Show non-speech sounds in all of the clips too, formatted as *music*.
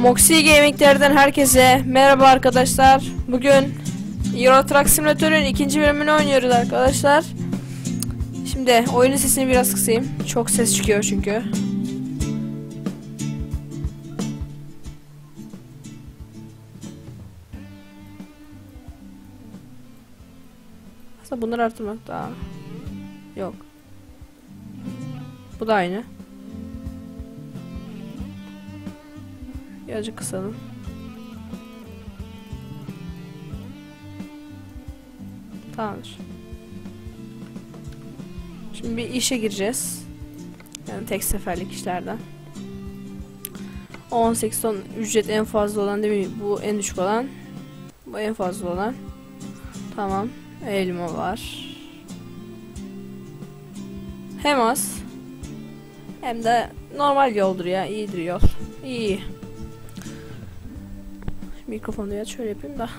Moxie Gaming'lerden herkese merhaba arkadaşlar. Bugün Euro Truck Simulator'un ikinci bölümünü oynuyoruz arkadaşlar. Şimdi oyunun sesini biraz kısayım. Çok ses çıkıyor çünkü. Aslında bunları artırmak daha yok. Bu da aynı. Birazcık kısalım. Tamamdır. Şimdi bir işe gireceğiz. Yani tek seferlik işlerden. 18 ton ücret en fazla olan değil mi? Bu en düşük olan. Bu en fazla olan. Tamam. Elma var. Hem az. Hem de normal yoldur ya. iyidir yol. İyi. Mikrofonu ya şöyle yapayım da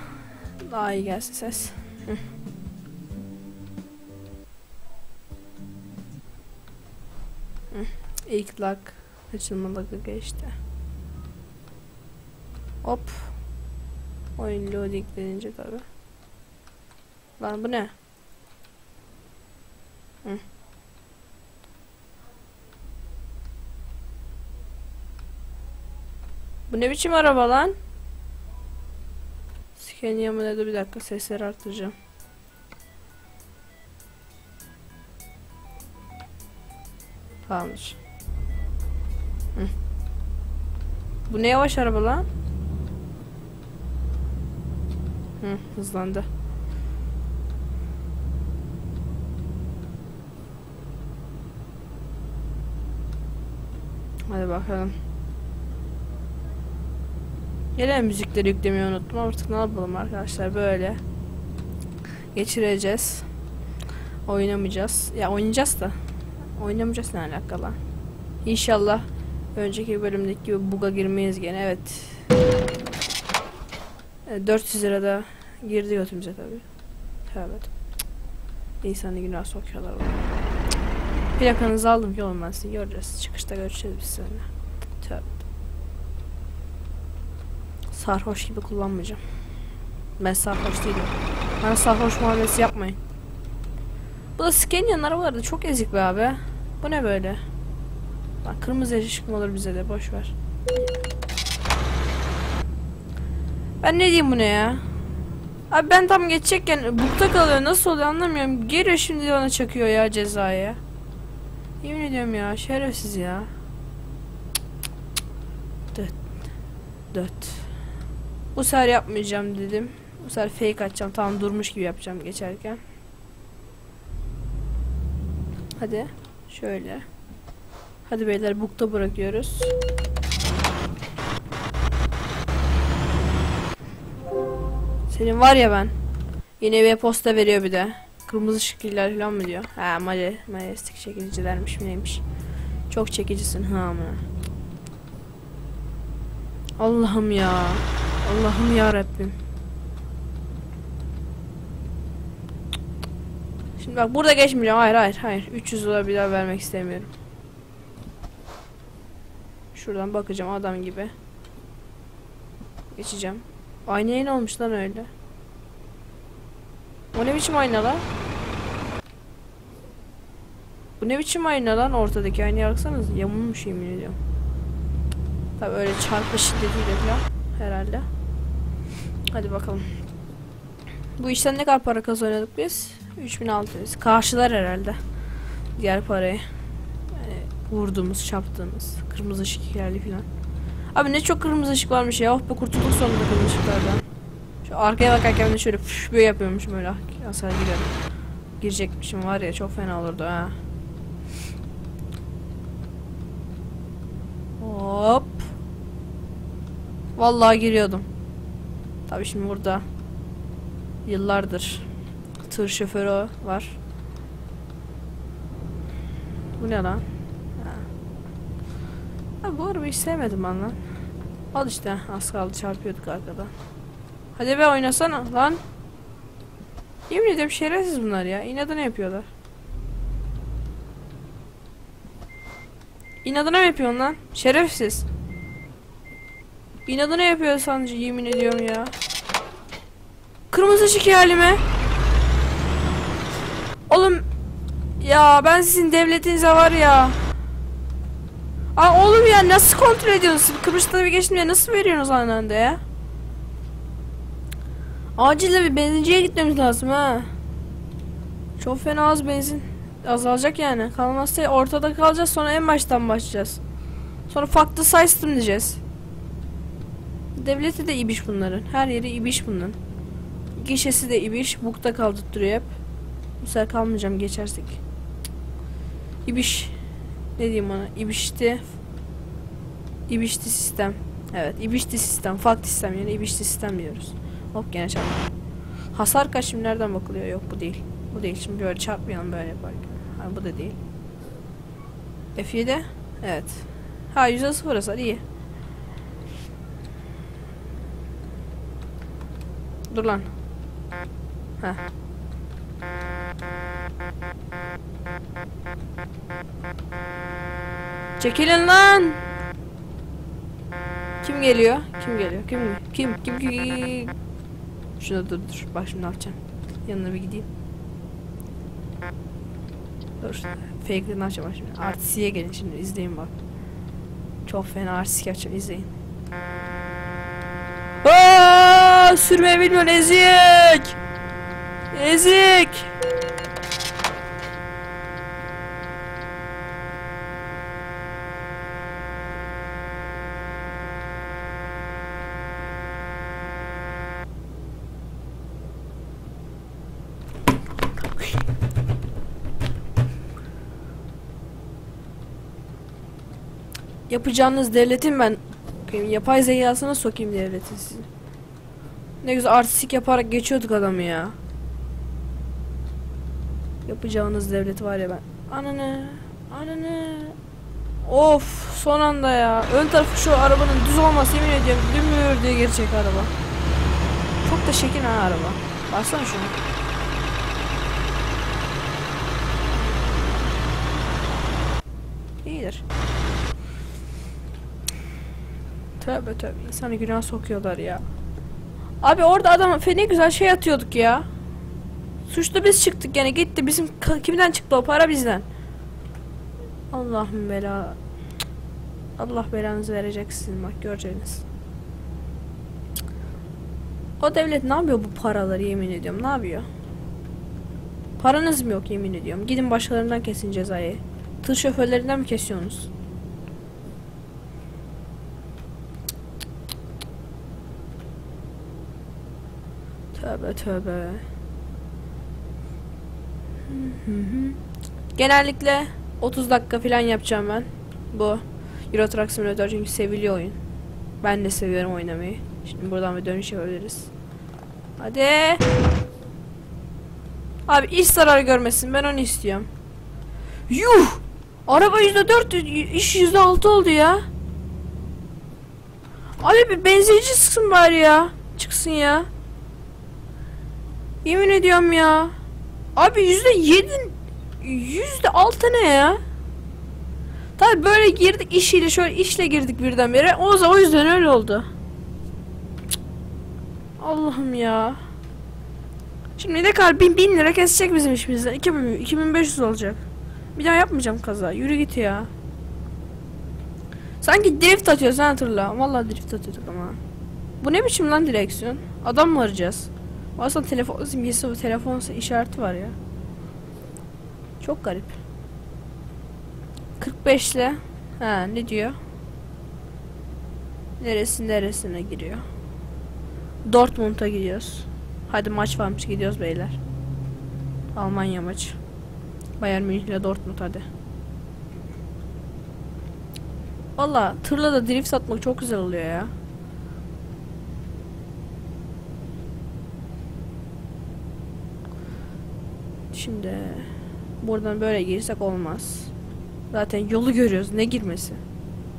daha iyi gelsin ses. İlk lag açılma lagı geçti. Hop. Oyun loading denince tabi. Lan bu ne? Hı. Bu ne biçim araba lan? Scania mı dedi bir dakika sesleri arttıracağım. Tamamdır. Hı. Bu ne yavaş araba lan? Hı, hızlandı. Hadi bakalım. Gelen müzikleri yüklemeyi unuttum artık ne yapalım arkadaşlar böyle geçireceğiz. Oynamayacağız. Ya oynayacağız da. Oynamayacağız ne alakalı. İnşallah önceki bölümdeki gibi buga girmeyiz gene evet. E, 400 lirada girdi götümüze tabi. Tövbe. İnsanı günah sokuyorlar. Plakanızı aldım ki sizi göreceğiz. Çıkışta görüşeceğiz biz seninle. Tövbe. Sarhoş gibi kullanmayacağım. Ben sarhoş değilim. Bana sarhoş muamelesi yapmayın. Bu da Scania'nın arabaları da çok ezik be abi. Bu ne böyle? Bak kırmızı ışık mı olur bize de boş ver. Ben ne diyeyim bu ne ya? Abi ben tam geçecekken bukta kalıyor nasıl oluyor anlamıyorum. Geliyor şimdi bana çakıyor ya cezaya. Yemin ediyorum ya şerefsiz ya. Dört. Dört. Bu sefer yapmayacağım dedim. Bu sefer fake atacağım. Tamam durmuş gibi yapacağım geçerken. Hadi. Şöyle. Hadi beyler bukta bırakıyoruz. Senin var ya ben. Yine bir posta veriyor bir de. Kırmızı şekiller falan mı diyor? Ha male, majestik çekicilermiş mi neymiş. Çok çekicisin ha amına. Allah'ım ya. Allah'ım ya Rabbim. Şimdi bak burada geçmeyeceğim. Hayır hayır hayır. 300 dolar bir daha vermek istemiyorum. Şuradan bakacağım adam gibi. Geçeceğim. Aynaya ne olmuş lan öyle? O ne biçim ayna lan? Bu ne biçim ayna lan ortadaki aynaya baksanız yamulmuş yemin ediyorum. Tabi öyle çarpı şiddetiyle falan herhalde. Hadi bakalım. Bu işten ne kadar para kazanıyorduk biz? 3600. Karşılar herhalde. Diğer parayı. Yani vurduğumuz, çarptığımız. Kırmızı ışık geldi filan. Abi ne çok kırmızı ışık varmış ya. Oh be kurtulduk sonunda kırmızı ışıklardan. Şu arkaya bakarken de şöyle püf böyle yapıyormuşum öyle. Hasar girerim. Girecekmişim var ya çok fena olurdu ha. Hop. Vallahi giriyordum. Tabii şimdi burada yıllardır tır şoförü var. Bu ne lan? Ha. Ha, bu arabayı sevmedim ben lan. Al işte az kaldı çarpıyorduk arkada. Hadi be oynasana lan. Yemin ediyorum şerefsiz bunlar ya. İnadına yapıyorlar. İnadına mı yapıyorsun lan? Şerefsiz. İnadına yapıyor sancı yemin ediyorum ya. Kırmızı ışık halime. Oğlum ya ben sizin devletinize var ya. Aa oğlum ya nasıl kontrol ediyorsunuz? Kıbrıs'ta bir geçtim ya nasıl veriyorsunuz aynı anda ya? Acil bir benzinciye gitmemiz lazım ha. Çok fena az benzin. Azalacak yani. Kalmazsa ortada kalacağız sonra en baştan başlayacağız. Sonra farklı system diyeceğiz. Devleti de ibiş bunların. Her yeri ibiş bunların. Gişesi de ibiş. Bukta kaldırtırıyor hep. Bu sefer kalmayacağım geçersek. İbiş. Ne diyeyim ona? İbişti. İbişti sistem. Evet, ibişti sistem. Farklı sistem yani ibişti sistem diyoruz. Hop gene çarptı. Hasar kaç şimdi nereden bakılıyor? Yok bu değil. Bu değil. Şimdi böyle çarpmayalım böyle yaparken. Ha bu da değil. F7. Evet. Ha yüzde sıfır hasar iyi. Dur lan. Heh. Çekilin lan. Kim geliyor? Kim geliyor? Kim? Kim? Kim? Kim? Şuna dur dur. Bak şimdi ne yapacağım. Yanına bir gideyim. Dur. Fake'lerini açacağım bak şimdi. Artisiye gelin şimdi izleyin bak. Çok fena artistik yapacağım izleyin. Aa, sürmeyi bilmiyorsun ezik. Ezik. Yapacağınız devletin ben yapay zekasına sokayım devletin sizin. Ne güzel artistik yaparak geçiyorduk adamı ya. Yapacağınız devlet var ya ben. Ananı, ananı. Of, son anda ya. Ön tarafı şu arabanın düz olması yemin ediyorum dümür diye geçecek araba. Çok da şekil ha araba. Baksana şuna. İyidir. Tövbe tövbe insanı günah sokuyorlar ya. Abi orada adam ne güzel şey atıyorduk ya. Suçlu biz çıktık yani gitti bizim kimden çıktı o para bizden. Allah'ım bela. Allah belanızı verecek sizin bak göreceğiniz. O devlet ne yapıyor bu paraları yemin ediyorum ne yapıyor? Paranız mı yok yemin ediyorum. Gidin başkalarından kesin cezayı. Tır şoförlerinden mi kesiyorsunuz? Tövbe tövbe. Genellikle 30 dakika falan yapacağım ben. Bu Euro Truck Simulator çünkü seviliyor oyun. Ben de seviyorum oynamayı. Şimdi buradan bir dönüş yapabiliriz. Hadi. Abi iş zarar görmesin ben onu istiyorum. Yuh! Araba %4 iş %6 oldu ya. Abi bir benzinci çıksın bari ya. Çıksın ya. Yemin ediyorum ya. Abi yüzde yedi yüzde altı ne ya? Tabi böyle girdik işiyle şöyle işle girdik birdenbire. O o yüzden öyle oldu. Allah'ım ya. Şimdi ne kadar bin, bin lira kesecek bizim işimizden. 2000, 2500 olacak. Bir daha yapmayacağım kaza. Yürü git ya. Sanki drift atıyor sen hatırla. Vallahi drift atıyorduk ama. Bu ne biçim lan direksiyon? Adam mı arayacağız? Aslında telefon simgesi telefon işareti var ya. Çok garip. 45 ile ha ne diyor? Neresi neresine giriyor? Dortmund'a gidiyoruz. Hadi maç varmış gidiyoruz beyler. Almanya maçı. Bayern Münih ile Dortmund hadi. Valla tırla da drift atmak çok güzel oluyor ya. Şimdi buradan böyle girsek olmaz. Zaten yolu görüyoruz. Ne girmesi?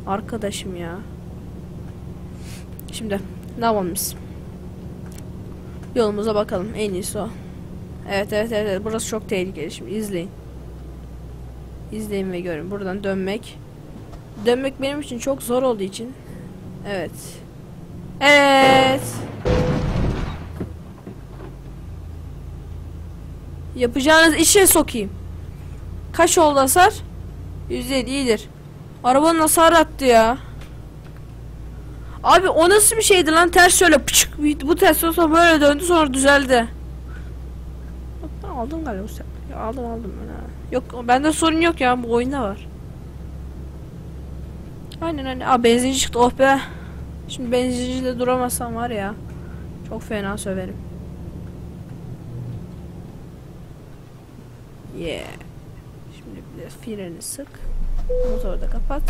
Arkadaşım ya. Şimdi ne yapalım? Yolumuza bakalım. En iyisi o. Evet evet evet. evet. Burası çok tehlikeli. Şimdi izleyin. İzleyin ve görün. Buradan dönmek. Dönmek benim için çok zor olduğu için. Evet. Evet. Yapacağınız işe sokayım. Kaç oldu hasar? 107 iyidir. Arabanın hasar attı ya. Abi o nasıl bir şeydi lan ters şöyle pıçık bu ters olsa böyle döndü sonra düzeldi. Aldım galiba sefer. Ya, aldım aldım ben ha. Yok bende sorun yok ya bu oyunda var. Aynen aynen. Aa benzinci çıktı oh be. Şimdi benzincide duramazsam var ya. Çok fena söverim. Yeah. Şimdi bir de freni sık. Motoru da kapat.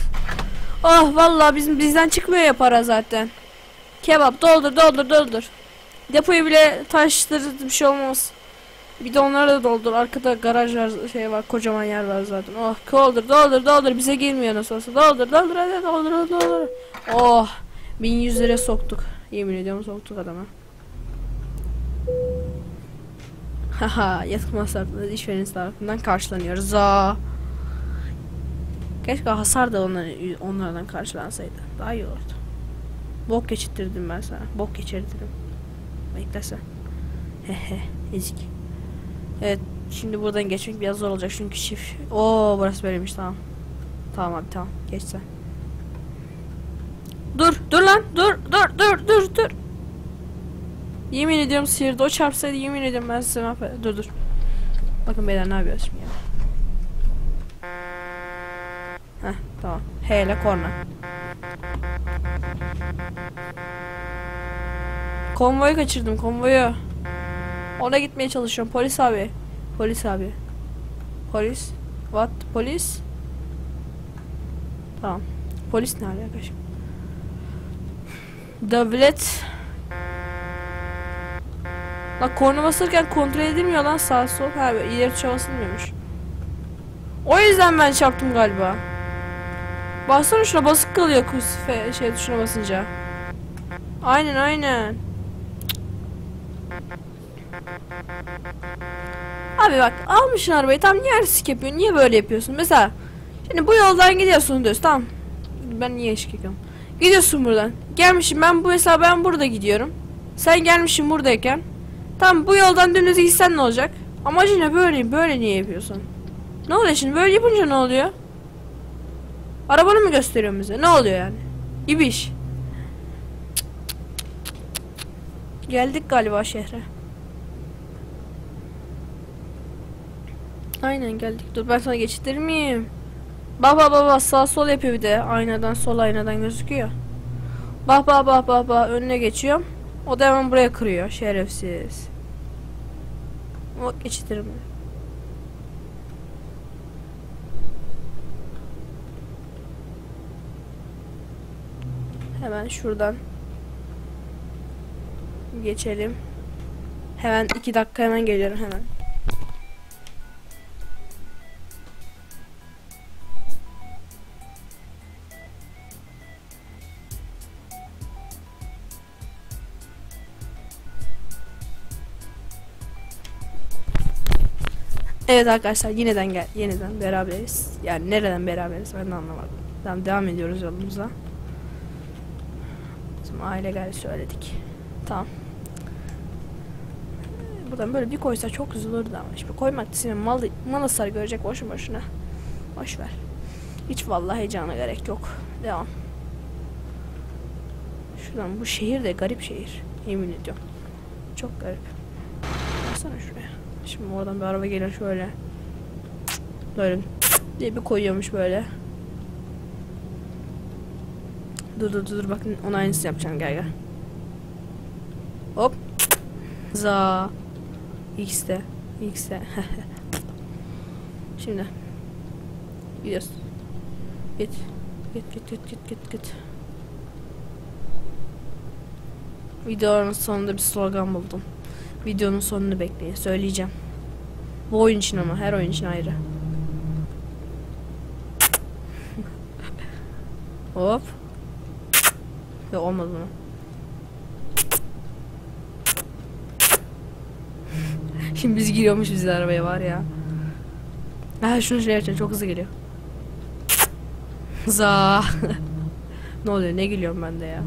Oh vallahi bizim bizden çıkmıyor ya para zaten. Kebap doldur doldur doldur. Depoyu bile taştır bir şey olmaz. Bir de onları da doldur. Arkada garaj var, şey var, kocaman yer var zaten. Oh, doldur, doldur, doldur. Bize girmiyor nasıl olsa. Doldur, doldur, hadi doldur, doldur, doldur. Oh, 1100 lira soktuk. Yemin ediyorum soktuk adama. Haha, yatık masrafları işvereniz tarafından karşılanıyoruz. Za. Keşke hasar da onların, onlardan karşılansaydı. Daha iyi olurdu. Bok geçirttirdim ben sana. Bok geçirttirdim. Beklesen. Hehe, ezik. Evet, şimdi buradan geçmek biraz zor olacak çünkü çift. Oo, burası böyleymiş tamam. Tamam abi tamam, geç sen. Dur, dur lan, dur, dur, dur, dur, dur. Yemin ediyorum sıyırdı. O çarpsaydı yemin ediyorum ben size mahvederim. Dur dur. Bakın beyler ne yapıyoruz şimdi ya. Heh tamam. H ile korna. Konvoyu kaçırdım konvoyu. Ona gitmeye çalışıyorum. Polis abi. Polis abi. Polis. What? Polis? Tamam. Polis ne alaka şimdi? Devlet. Lan korna basırken kontrol edilmiyor lan sağ sol. Ha ileri tuşa basılmıyormuş. O yüzden ben çarptım galiba. Baksana şuna basık kalıyor kus şey tuşuna basınca. Aynen aynen. Abi bak almışsın arabayı tam niye risk yapıyorsun? Niye böyle yapıyorsun? Mesela şimdi bu yoldan gidiyorsun diyorsun tamam. Ben niye eşlik ediyorum? Gidiyorsun buradan. Gelmişim ben bu mesela ben burada gidiyorum. Sen gelmişsin buradayken. Tamam bu yoldan dümdüz gitsen ne olacak? Amacı ne böyle böyle niye yapıyorsun? Ne oluyor şimdi böyle yapınca ne oluyor? Arabanı mı gösteriyor bize? Ne oluyor yani? İbiş. Geldik galiba şehre. Aynen geldik. Dur ben sana geçitir miyim? Baba baba sağ sol yapıyor bir de. Aynadan sol aynadan gözüküyor. Bak bak bak bak bak önüne geçiyorum. O da hemen buraya kırıyor. Şerefsiz. O geçitirim. Hemen şuradan geçelim. Hemen iki dakika hemen geliyorum hemen. Evet arkadaşlar yeniden gel yeniden beraberiz. Yani nereden beraberiz ben de anlamadım. Tamam devam ediyoruz yolumuza. Bizim aile geldi söyledik. Tamam. Buradan böyle bir koysa çok olurdu ama şimdi koymak için mal, mal hasar görecek boşu boşuna. Boş ver. Hiç vallahi heyecana gerek yok. Devam. Şuradan bu şehir de garip şehir. Yemin ediyorum. Çok garip. Baksana şuraya. Şimdi oradan bir araba gelir şöyle. Böyle diye bir koyuyormuş böyle. Dur dur dur bakın ona aynısını yapacağım gel gel. Hop. Za. X'te. X'te. *laughs* Şimdi. Gidiyoruz. Git. Git git git git git git. Videonun sonunda bir slogan buldum. Videonun sonunu bekleyin. Söyleyeceğim. Bu oyun için ama. Her oyun için ayrı. *laughs* Hop. Yok olmadı mı? *laughs* Şimdi biz giriyormuş bizi arabaya var ya. Ha şunu şey yapacağım çok hızlı geliyor. Za. *laughs* ne oluyor ne gülüyorum ben de ya.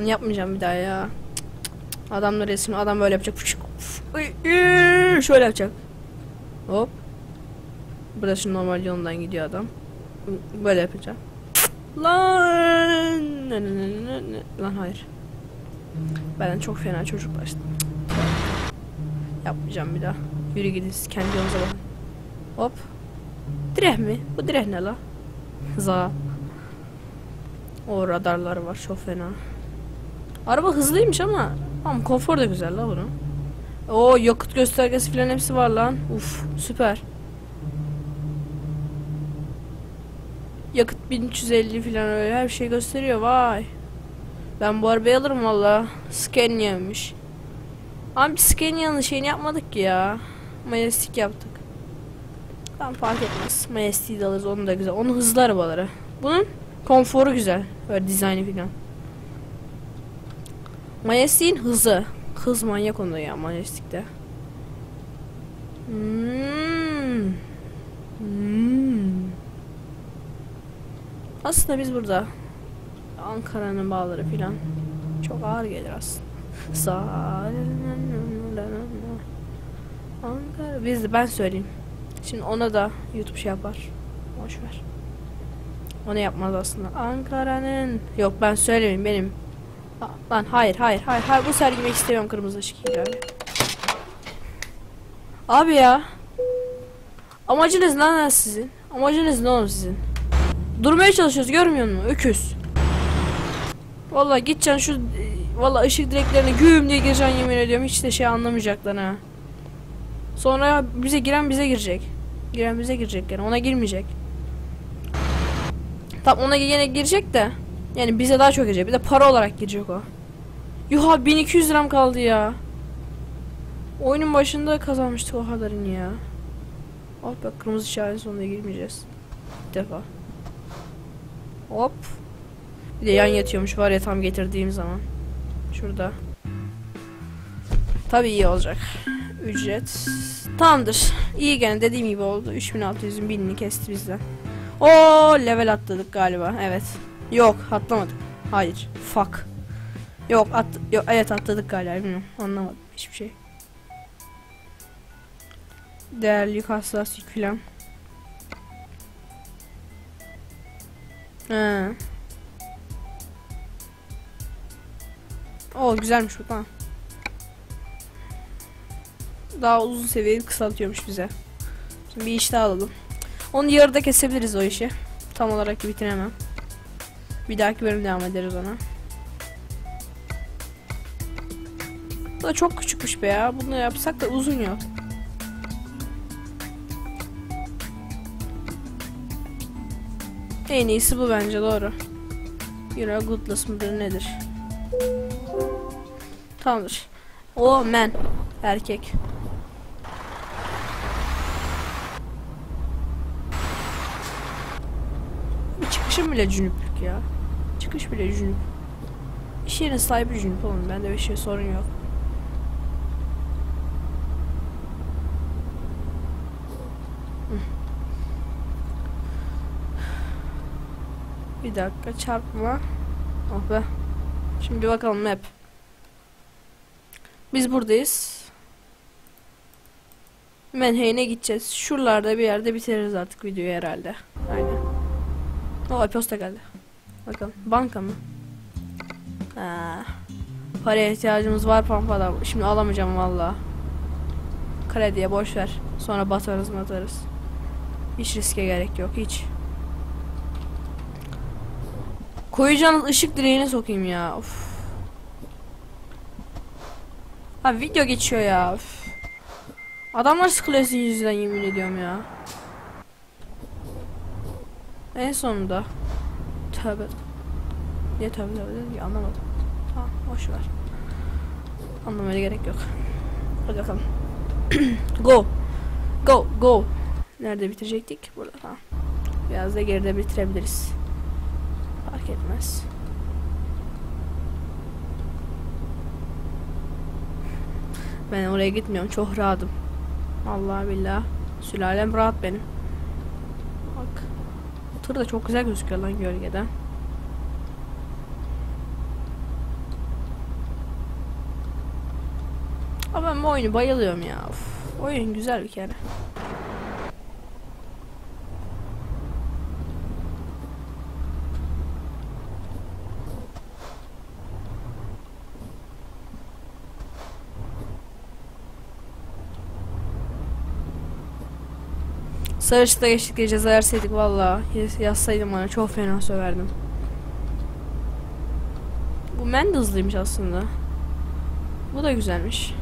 Onu yapmayacağım bir daha ya. Adamlar resim adam böyle yapacak. Iy, Şöyle yapacak. Hop. Şimdi normal yolundan gidiyor adam. Böyle yapacak. Lan. Lan hayır. Benden çok fena çocuklar işte. Yapmayacağım bir daha. Yürü gidin siz kendi yolunuza bakın. Hop. Direk mi? Bu direk ne la? Za. O radarlar var çok fena. Araba hızlıymış ama Tamam konfor da güzel la bunun. O yakıt göstergesi falan hepsi var lan. Uf süper. Yakıt 1350 falan öyle her şey gösteriyor vay. Ben bu arabayı alırım valla. Scania'ymış. Abi Scania'nın şeyini yapmadık ki ya. Majestic yaptık. Tamam fark etmez. Majestic'i de alırız onu da güzel. Onun hızlı arabaları. Bunun konforu güzel. Böyle dizaynı falan. Majestic'in hızı. Hız manyak onda ya Majestic'te. Hmm. Hmm. Aslında biz burada Ankara'nın bağları filan çok ağır gelir aslında. Ankara biz de ben söyleyeyim. Şimdi ona da YouTube şey yapar. Boş ver. Onu yapmaz aslında. Ankara'nın yok ben söylemeyeyim benim. Aa, Lan hayır hayır hayır hayır bu sergimek istemiyorum kırmızı ışık ihlali. Abi ya. Amacınız ne lan sizin? Amacınız ne oğlum sizin? Durmaya çalışıyoruz görmüyor musun? Öküz. Vallahi gideceksin şu vallahi ışık direklerine güm diye gireceksin yemin ediyorum hiç de şey anlamayacaklar ha. Sonra bize giren bize girecek. Giren bize girecek yani ona girmeyecek. Tam ona yine girecek de yani bize daha çok girecek. Bir de para olarak girecek o. Yuha 1200 liram kaldı ya. Oyunun başında kazanmıştık o kadarını ya. Oh bak kırmızı işaretin sonuna girmeyeceğiz. Bir defa. Hop. Bir de yan yatıyormuş var ya tam getirdiğim zaman. Şurada. Tabii iyi olacak. Ücret. Tamamdır. İyi gene dediğim gibi oldu. 3600'ün binini kesti bizden. O level atladık galiba. Evet. Yok atlamadık. Hayır. Fuck. Yok at yok evet atladık galiba bilmiyorum. Anlamadım hiçbir şey. Değerli hassas yük filan. He. O güzelmiş bu tamam. Daha uzun seviyeyi kısaltıyormuş bize. Şimdi bir iş daha alalım. Onu yarıda kesebiliriz o işi. Tam olarak bitiremem. Bir dahaki bölüm devam ederiz ona. Bu da çok küçükmüş be ya. Bunu yapsak da uzun yok. En iyisi bu bence doğru. Euro Goodless mıdır nedir? Tamamdır. O man. Erkek. Bir çıkışım bile cünüplük ya. Çıkış bile cünüp. İş yerinin sahibi cünüp oğlum. Bende bir şey sorun yok. Bir dakika çarpma. Oh be. Şimdi bakalım map. Biz buradayız. Menheyne gideceğiz. Şuralarda bir yerde bitiririz artık videoyu herhalde. Aynen. O posta geldi. Bakalım. Banka mı? Ha. Paraya ihtiyacımız var pampada. Şimdi alamayacağım valla. Krediye boş ver. Sonra batarız batarız. Hiç riske gerek yok hiç. Koyacağınız ışık direğine sokayım ya. Of. Abi video geçiyor ya. Of. Adamlar sıkılıyor sizin yüzünden yemin ediyorum ya. En sonunda. Tövbe. Niye tövbe tövbe dedim ki anlamadım. Tamam boş ver. Anlamaya gerek yok. Hadi bakalım. *clears throat* go. Go go. Nerede bitirecektik? Burada tamam. Biraz da geride bitirebiliriz. Fark etmez. Ben oraya gitmiyorum. Çok rahatım. Allah billah. Sülalem rahat benim. Sıfır da çok güzel gözüküyor lan gölgeden. Ama ben bu oyunu bayılıyorum ya. Of. Oyun güzel bir kere. Sarı ışıkta geçtik diye ceza yerseydik valla yaz- yazsaydım bana çok fena söverdim. Bu de hızlıymış aslında. Bu da güzelmiş.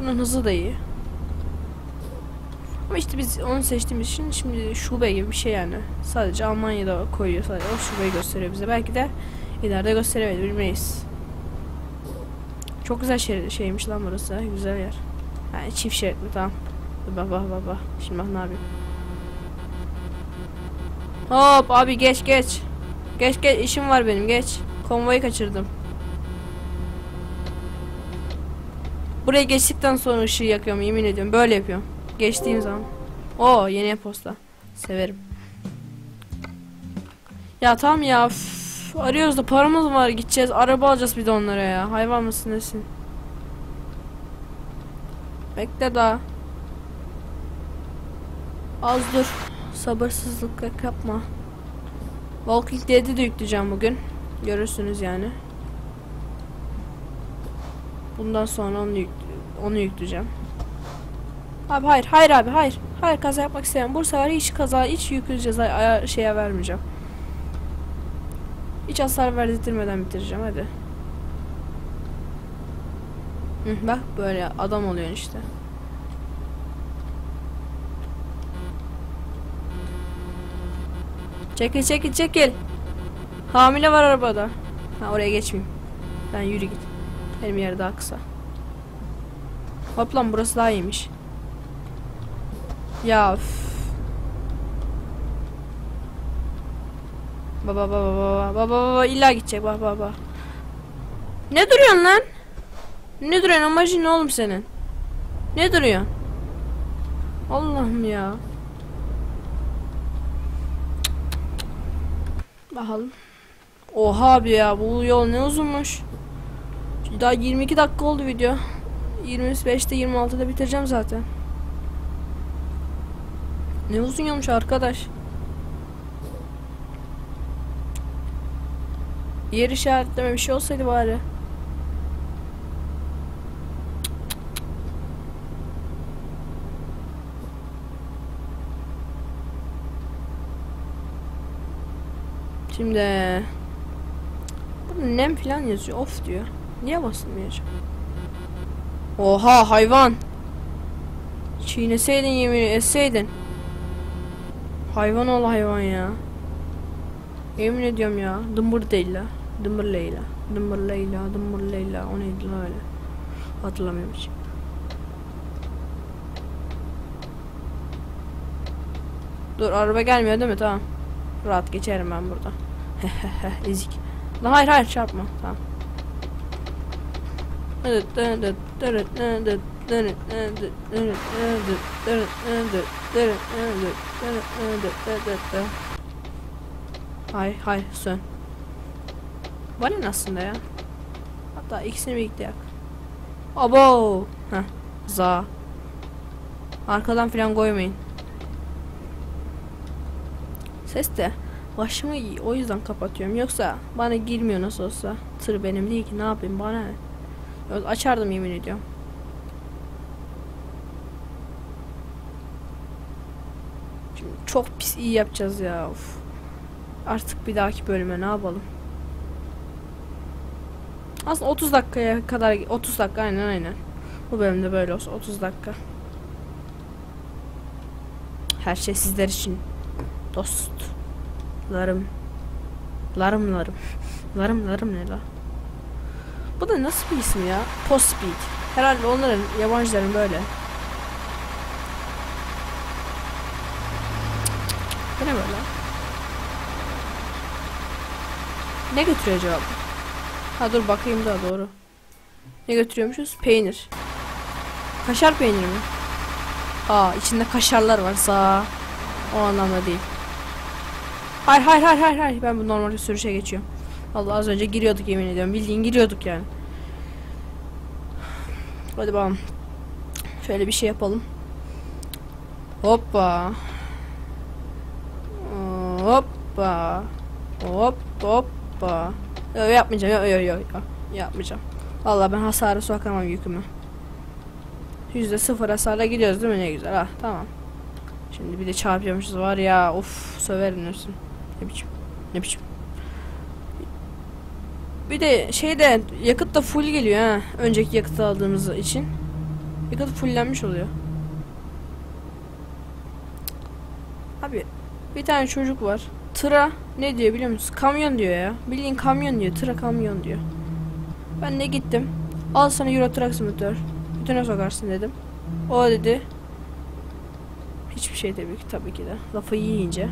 Bunun hızı da iyi. Ama işte biz onu seçtiğimiz için şimdi şube gibi bir şey yani. Sadece Almanya'da koyuyor sadece o şubeyi gösteriyor bize. Belki de ileride gösterebilir bilmeyiz. Çok güzel şey, şeymiş lan burası. Güzel yer. Yani çift şeritli tamam. Dur Bak bak bak bak. Şimdi bak ne yapayım. Hop abi geç geç. Geç geç işim var benim geç. Konvoyu kaçırdım. Buraya geçtikten sonra ışığı yakıyorum yemin ediyorum. Böyle yapıyorum. Geçtiğim zaman. Oo yeni posta. Severim. Ya tamam ya. üf, arıyoruz da paramız var gideceğiz. Araba alacağız bir de onlara ya. Hayvan mısın nesin? Bekle daha. Az dur. Sabırsızlık yapma. Walking Dead'i de yükleyeceğim bugün. Görürsünüz yani. Bundan sonra onu, yük onu yükleyeceğim. Abi hayır, hayır abi, hayır. Hayır kaza yapmak istemiyorum. Bu sefer hiç kaza, hiç yüklü ceza şeye vermeyeceğim. Hiç hasar verdirtmeden bitireceğim hadi. Hı, bak böyle adam oluyorsun işte. Çekil çekil çekil. Hamile var arabada. Ha oraya geçmeyeyim. Ben yürü git. Benim yer daha kısa. Hop lan burası daha iyiymiş. Ya üf. Baba baba baba baba baba illa gidecek baba baba. Ne duruyorsun lan? Ne duruyorsun amacın ne oğlum senin? Ne duruyorsun? Allah'ım ya. Bakalım. Oha abi ya bu yol ne uzunmuş. Daha 22 dakika oldu video. 25'te 26'da bitireceğim zaten. Ne uzun yolmuş arkadaş. Yer işaretleme bir şey olsaydı bari. Şimdi Burada nem falan yazıyor. Of diyor. Niye basılmıyor acaba? Oha hayvan. Çiğneseydin yemin etseydin. Hayvan ol hayvan ya. Yemin ediyorum ya. Dımbır Leyla. Dımbır Leyla. Dımbır Leyla. Dımbır Leyla. O neydi lan öyle? Hatırlamıyorum hiç. Dur araba gelmiyor değil mi? Tamam. Rahat geçerim ben burada. *laughs* Ezik. Hayır hayır çarpma. Tamam. Hay hay sön. Ya aslında ya. Hatta ikisini birlikte yak. Abo. Heh. Za. Arkadan falan koymayın. Ses de başımı o yüzden kapatıyorum. Yoksa bana girmiyor nasıl olsa. Tır benim değil ki ne yapayım bana ne? Açardım yemin ediyorum. Şimdi çok pis iyi yapacağız ya. Of. Artık bir dahaki bölüme ne yapalım? Aslında 30 dakikaya kadar 30 dakika aynen aynen. Bu bölümde böyle olsun 30 dakika. Her şey sizler için. Dostlarım. Larım larım. Larım larım ne la? Bu da nasıl bir isim ya? Post Speed. Herhalde onların yabancıların böyle. Bu ne böyle? Ne götürüyor acaba? Ha dur bakayım daha doğru. Ne götürüyormuşuz? Peynir. Kaşar peyniri mi? Aa içinde kaşarlar var sağ. O anlamda değil. Hayır hayır hayır hayır hayır. Ben bu normal sürüşe geçiyorum. Allah az önce giriyorduk yemin ediyorum. Bildiğin giriyorduk yani. Hadi bakalım. Şöyle bir şey yapalım. Hoppa. Hoppa. Hop hoppa. Yok yapmayacağım. Yok yok yok. Yapmayacağım. Vallahi ben hasarı sokamam yükümü. Yüzde sıfır hasarla gidiyoruz değil mi? Ne güzel. Ha tamam. Şimdi bir de çarpıyormuşuz var ya. Of söverim diyorsun. Ne biçim. Ne biçim. Bir de şeyde yakıt da full geliyor ha. Önceki yakıtı aldığımız için. Yakıt fulllenmiş oluyor. Abi bir tane çocuk var. Tıra ne diyor biliyor musun? Kamyon diyor ya. Bildiğin kamyon diyor. Tıra kamyon diyor. Ben de gittim. Al sana Euro Truck Simulator. Bütüne sokarsın dedim. O dedi. Hiçbir şey tabii ki tabii ki de. Lafı yiyince.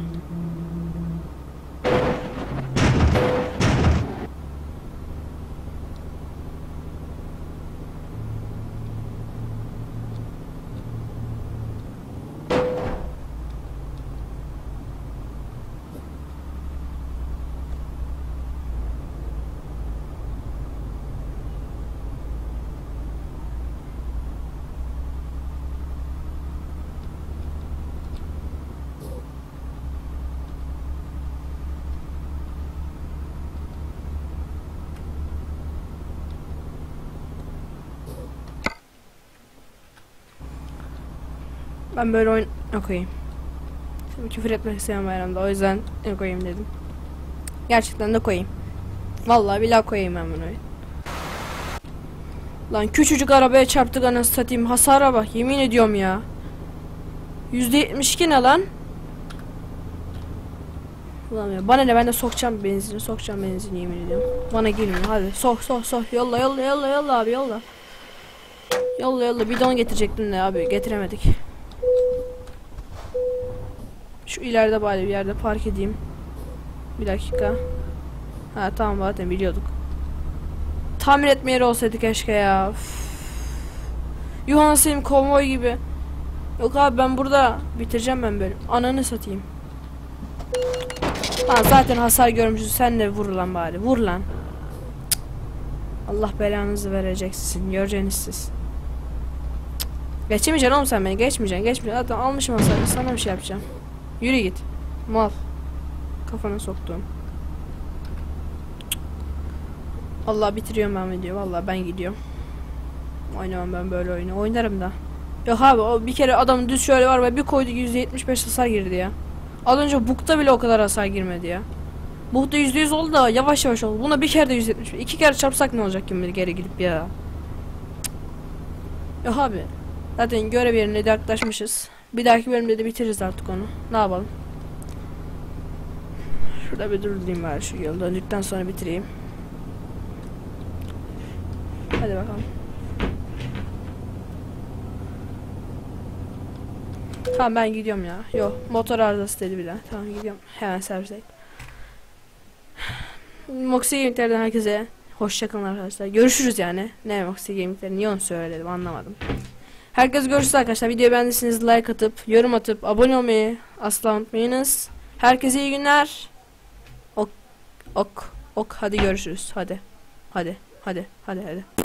Ben böyle oyun okuyayım. Şimdi küfür etmek istemem bayramda. O yüzden koyayım dedim. Gerçekten de koyayım. Vallahi billahi koyayım ben bunu. Lan küçücük arabaya çarptık anasını satayım. Hasara bak yemin ediyorum ya. %72 ne lan? Ulan ya bana ne ben de sokacağım benzini sokacağım benzini yemin ediyorum. Bana girmiyor hadi sok sok sok yolla yolla yolla yolla abi yolla. Yolla yolla bidon getirecektin de abi getiremedik. Şu ileride bari bir yerde park edeyim. Bir dakika. Ha tamam zaten biliyorduk. Tamir etme yeri olsaydı keşke ya. Üf. Yuh anasıyım konvoy gibi. Yok abi ben burada bitireceğim ben böyle. Ananı satayım. Ha zaten hasar görmüşsün sen de vur lan bari vur lan. Cık. Allah belanızı verecek sizin göreceğiniz siz. Geçemeyeceksin oğlum sen beni geçmeyeceksin geçmeyeceksin. Zaten almışım hasarı sana bir şey yapacağım. Yürü git. Mal. Kafana soktum. Allah bitiriyorum ben video. Vallahi ben gidiyorum. Oynamam ben böyle oyunu. Oynarım da. Yok abi o bir kere adamın düz şöyle var ve bir koydu 175 hasar girdi ya. Az önce Buk'ta bile o kadar hasar girmedi ya. Buk'ta %100 oldu da yavaş yavaş oldu. Buna bir kere de 170. iki kere çarpsak ne olacak kim bilir geri gidip ya. Yok abi. Zaten görev yerine de yaklaşmışız. Bir dahaki bölümde de bitiririz artık onu. Ne yapalım? Şurada bir durdurayım var şu yol döndükten sonra bitireyim. Hadi bakalım. Tamam ben gidiyorum ya. Yok motor arızası dedi bir. Tamam gidiyorum. Hemen servise. Moxie Gaming'lerden herkese hoşçakalın arkadaşlar. Görüşürüz yani. Ne Moxie Gaming'leri niye onu söyledim anlamadım. Herkes görüşürüz arkadaşlar. Videoyu beğendiyseniz like atıp, yorum atıp, abone olmayı asla unutmayınız. Herkese iyi günler. Ok, ok, ok. Hadi görüşürüz. Hadi, hadi, hadi, hadi, hadi.